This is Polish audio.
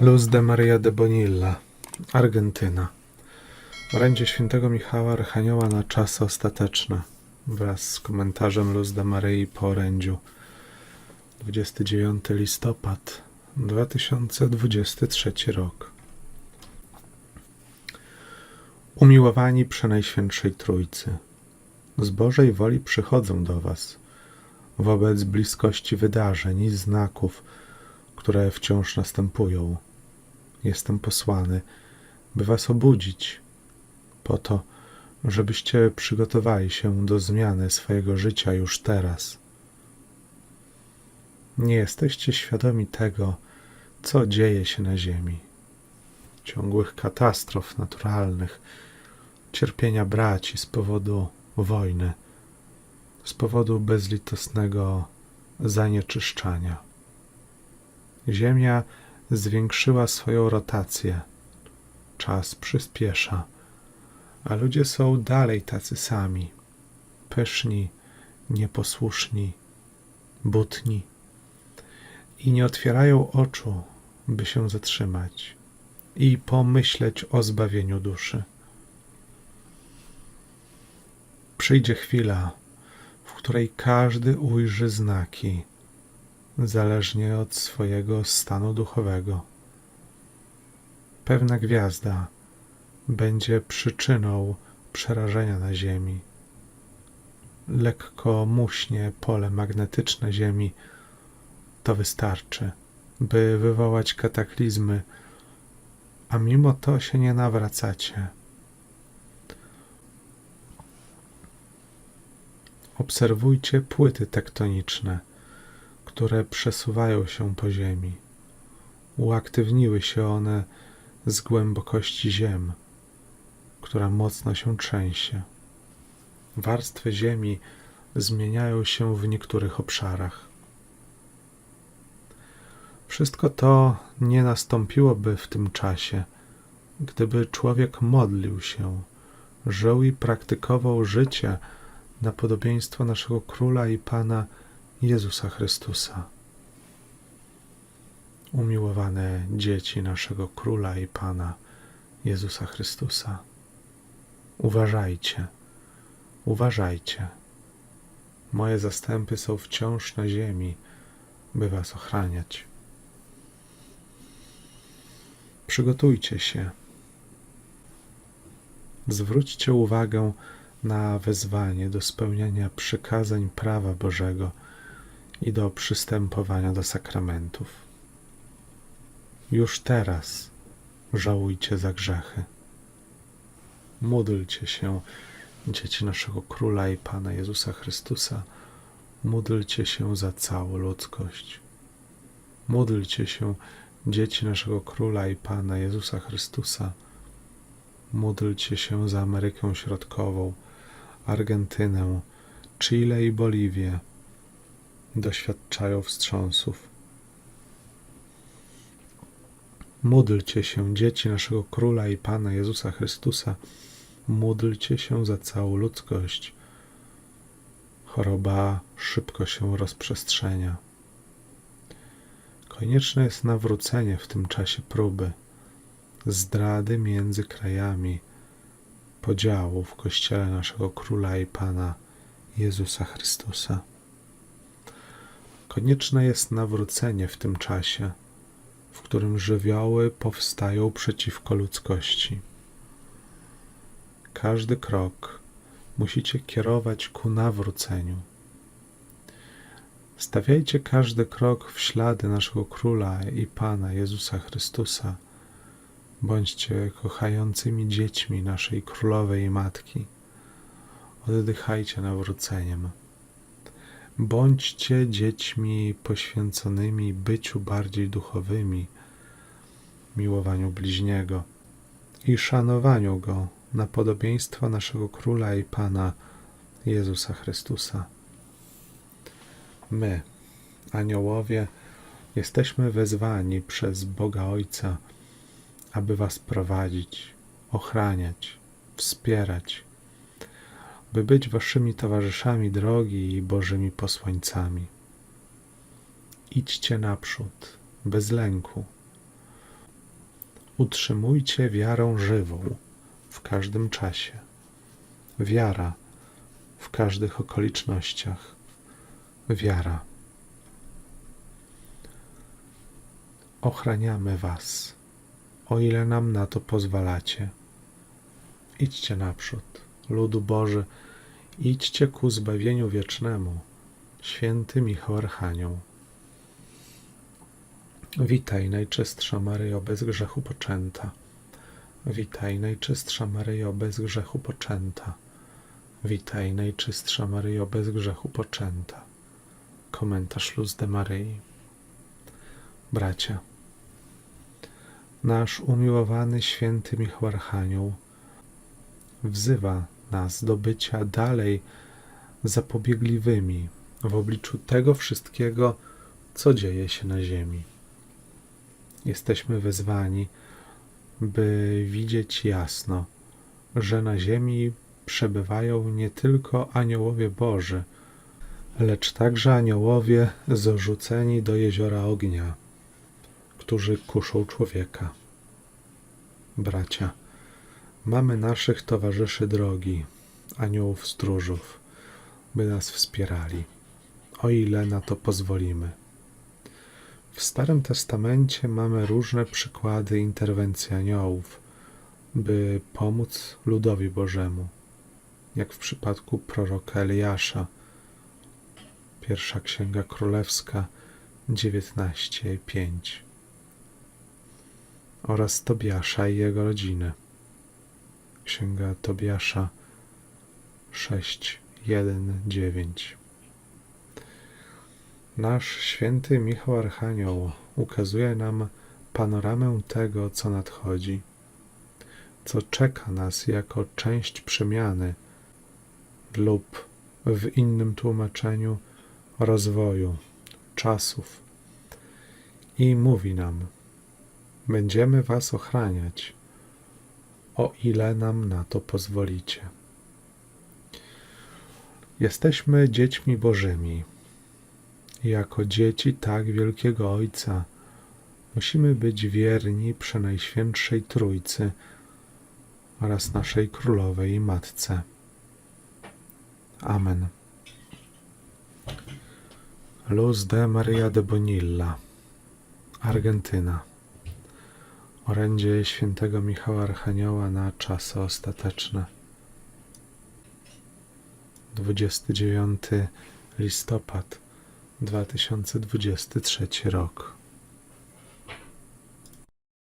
Luz de Maria de Bonilla, Argentyna. Orędzie świętego Michała Archanioła na czasy ostateczne wraz z komentarzem Luz de Maryi po orędziu. 29 listopad 2023 rok. Umiłowani Przenajświętszej Trójcy, z Bożej woli przychodzą do Was wobec bliskości wydarzeń i znaków, które wciąż następują. Jestem posłany, by Was obudzić, po to, żebyście przygotowali się do zmiany swojego życia już teraz. Nie jesteście świadomi tego, co dzieje się na Ziemi. Ciągłych katastrof naturalnych, cierpienia braci z powodu wojny, z powodu bezlitosnego zanieczyszczania. Ziemia zwiększyła swoją rotację. Czas przyspiesza, a ludzie są dalej tacy sami. Pyszni, nieposłuszni, butni i nie otwierają oczu, by się zatrzymać i pomyśleć o zbawieniu duszy. Przyjdzie chwila, w której każdy ujrzy znaki, zależnie od swojego stanu duchowego. Pewna gwiazda będzie przyczyną przerażenia na Ziemi. Lekko muśnie pole magnetyczne Ziemi to wystarczy, by wywołać kataklizmy, a mimo to się nie nawracacie. Obserwujcie płyty tektoniczne, które przesuwają się po ziemi. Uaktywniły się one z głębokości ziem, która mocno się trzęsie. Warstwy ziemi zmieniają się w niektórych obszarach. Wszystko to nie nastąpiłoby w tym czasie, gdyby człowiek modlił się, żył i praktykował życie na podobieństwo naszego Króla i Pana Jezusa Chrystusa. Umiłowane dzieci naszego Króla i Pana Jezusa Chrystusa, uważajcie, uważajcie. Moje zastępy są wciąż na ziemi, by was ochraniać. Przygotujcie się. Zwróćcie uwagę na wezwanie do spełniania przykazań prawa Bożego i do przystępowania do sakramentów. Już teraz żałujcie za grzechy. Módlcie się, dzieci naszego Króla i Pana Jezusa Chrystusa. Módlcie się za całą ludzkość. Módlcie się, dzieci naszego Króla i Pana Jezusa Chrystusa. Módlcie się za Amerykę Środkową, Argentynę, Chile i Boliwię. Doświadczają wstrząsów. Módlcie się, dzieci naszego Króla i Pana Jezusa Chrystusa. Módlcie się za całą ludzkość. Choroba szybko się rozprzestrzenia. Konieczne jest nawrócenie w tym czasie próby, zdrady między krajami, podziału w Kościele naszego Króla i Pana Jezusa Chrystusa. Konieczne jest nawrócenie w tym czasie, w którym żywioły powstają przeciwko ludzkości. Każdy krok musicie kierować ku nawróceniu. Stawiajcie każdy krok w ślady naszego Króla i Pana Jezusa Chrystusa. Bądźcie kochającymi dziećmi naszej Królowej i Matki. Oddychajcie nawróceniem. Bądźcie dziećmi poświęconymi byciu bardziej duchowymi, miłowaniu bliźniego i szanowaniu go na podobieństwo naszego Króla i Pana Jezusa Chrystusa. My, aniołowie, jesteśmy wezwani przez Boga Ojca, aby Was prowadzić, ochraniać, wspierać, by być Waszymi towarzyszami drogi i Bożymi posłańcami. Idźcie naprzód, bez lęku. utrzymujcie wiarę żywą w każdym czasie. Wiara w każdych okolicznościach. Wiara. Ochraniamy Was, o ile nam na to pozwalacie. Idźcie naprzód, ludu Boży, idźcie ku zbawieniu wiecznemu. Święty Michał Archanioł. Witaj, najczystsza Maryjo, bez grzechu poczęta. Witaj, najczystsza Maryjo, bez grzechu poczęta. Witaj, najczystsza Maryjo, bez grzechu poczęta. Komentarz Luz de Maryi. Bracia, nasz umiłowany święty Michał Archanioł wzywa nas do bycia dalej zapobiegliwymi w obliczu tego wszystkiego, co dzieje się na ziemi. Jesteśmy wezwani, by widzieć jasno, że na ziemi przebywają nie tylko aniołowie Boży, lecz także aniołowie zorzuceni do jeziora ognia, którzy kuszą człowieka. Bracia, mamy naszych towarzyszy drogi, aniołów stróżów, by nas wspierali, o ile na to pozwolimy. W Starym Testamencie mamy różne przykłady interwencji aniołów, by pomóc ludowi Bożemu, jak w przypadku proroka Eliasza. Pierwsza Księga Królewska 19:5 oraz Tobiasza i jego rodziny. Księga Tobiasza 6:1-9 Nasz święty Michał Archanioł ukazuje nam panoramę tego, co nadchodzi, co czeka nas jako część przemiany lub w innym tłumaczeniu rozwoju czasów. I mówi nam: Będziemy Was ochraniać, o ile nam na to pozwolicie. Jesteśmy dziećmi Bożymi jako dzieci tak wielkiego Ojca musimy być wierni Przenajświętszej Trójcy oraz naszej Królowej i Matce. Amen. Luz de Maria de Bonilla, Argentyna. Orędzie świętego Michała Archanioła na czasy ostateczne. 29 listopad 2023 rok.